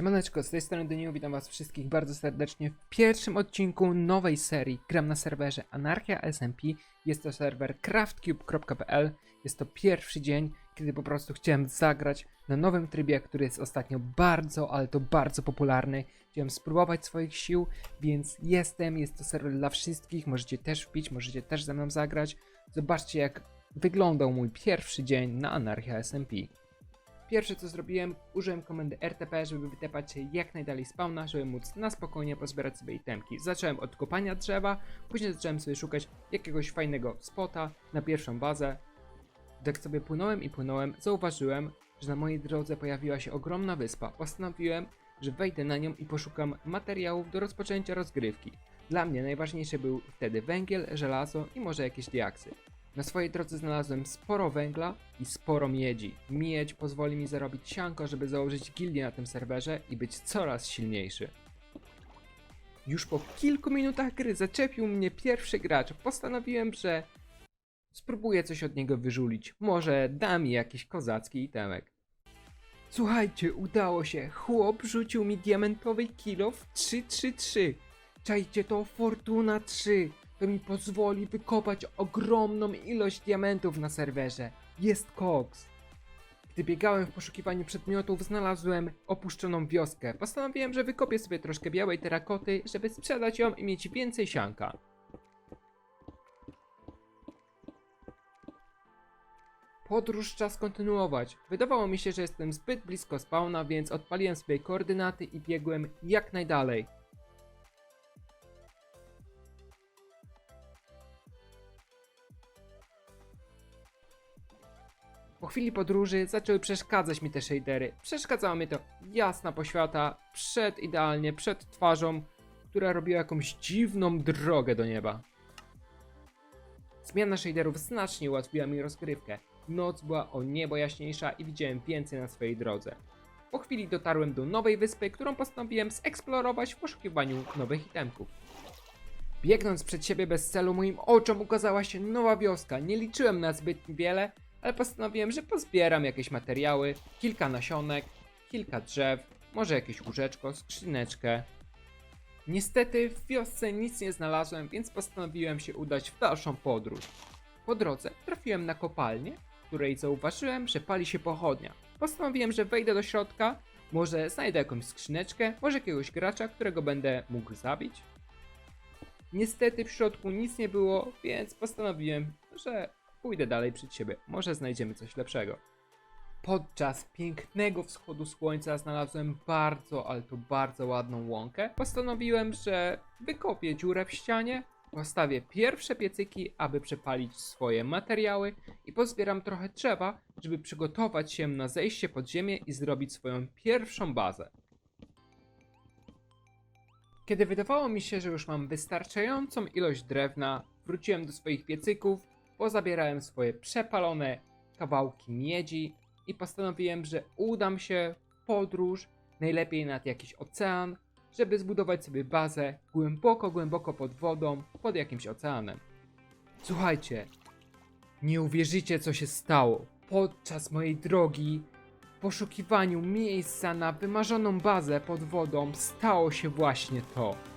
Siemaneczko, z tej strony Daniel, witam was wszystkich bardzo serdecznie w pierwszym odcinku nowej serii Gram na serwerze Anarchia SMP. Jest to serwer craftcube.pl. Jest to pierwszy dzień, kiedy po prostu chciałem zagrać na nowym trybie, który jest ostatnio bardzo, ale to bardzo popularny. Chciałem spróbować swoich sił, więc jestem, jest to serwer dla wszystkich, możecie też wbić, możecie też ze mną zagrać. Zobaczcie jak wyglądał mój pierwszy dzień na Anarchia SMP. Pierwsze co zrobiłem, użyłem komendy RTP, żeby wytepać się jak najdalej spawna, żeby móc na spokojnie pozbierać sobie itemki. Zacząłem od kopania drzewa, później zacząłem sobie szukać jakiegoś fajnego spota na pierwszą bazę. Tak sobie płynąłem i płynąłem, zauważyłem, że na mojej drodze pojawiła się ogromna wyspa. Postanowiłem, że wejdę na nią i poszukam materiałów do rozpoczęcia rozgrywki. Dla mnie najważniejszy był wtedy węgiel, żelazo i może jakieś diaksy. Na swojej drodze znalazłem sporo węgla i sporo miedzi. Miedź pozwoli mi zarobić sianko, żeby założyć gildię na tym serwerze i być coraz silniejszy. Już po kilku minutach gry zaczepił mnie pierwszy gracz. Postanowiłem, że spróbuję coś od niego wyżulić. Może da mi jakiś kozacki itemek. Słuchajcie, udało się. Chłop rzucił mi diamentowy kilo w 333. Czajcie to Fortuna 3. To mi pozwoli wykopać ogromną ilość diamentów na serwerze. Jest koks. Gdy biegałem w poszukiwaniu przedmiotów, znalazłem opuszczoną wioskę. Postanowiłem, że wykopię sobie troszkę białej terakoty, żeby sprzedać ją i mieć więcej sianka. Podróż czas kontynuować. Wydawało mi się, że jestem zbyt blisko spawna, więc odpaliłem sobie koordynaty i biegłem jak najdalej. Po chwili podróży zaczęły przeszkadzać mi te shadery. Przeszkadzała mi to jasna poświata przed idealnie, przed twarzą, która robiła jakąś dziwną drogę do nieba. Zmiana shaderów znacznie ułatwiła mi rozgrywkę. Noc była o niebo jaśniejsza i widziałem więcej na swojej drodze. Po chwili dotarłem do nowej wyspy, którą postanowiłem zeksplorować w poszukiwaniu nowych itemków. Biegnąc przed siebie bez celu, moim oczom ukazała się nowa wioska. Nie liczyłem na zbyt wiele, ale postanowiłem, że pozbieram jakieś materiały, kilka nasionek, kilka drzew, może jakieś łóżeczko, skrzyneczkę. Niestety w wiosce nic nie znalazłem, więc postanowiłem się udać w dalszą podróż. Po drodze trafiłem na kopalnię, w której zauważyłem, że pali się pochodnia. Postanowiłem, że wejdę do środka, może znajdę jakąś skrzyneczkę, może jakiegoś gracza, którego będę mógł zabić. Niestety w środku nic nie było, więc postanowiłem, że pójdę dalej przed siebie. Może znajdziemy coś lepszego. Podczas pięknego wschodu słońca znalazłem bardzo, ale to bardzo ładną łąkę. Postanowiłem, że wykopię dziurę w ścianie, postawię pierwsze piecyki, aby przepalić swoje materiały i pozbieram trochę drzewa, żeby przygotować się na zejście pod ziemię i zrobić swoją pierwszą bazę. Kiedy wydawało mi się, że już mam wystarczającą ilość drewna, wróciłem do swoich piecyków, pozabierałem swoje przepalone kawałki miedzi i postanowiłem, że udam się w podróż, najlepiej nad jakiś ocean, żeby zbudować sobie bazę głęboko, głęboko pod wodą, pod jakimś oceanem. Słuchajcie, nie uwierzycie co się stało. Podczas mojej drogi w poszukiwaniu miejsca na wymarzoną bazę pod wodą stało się właśnie to.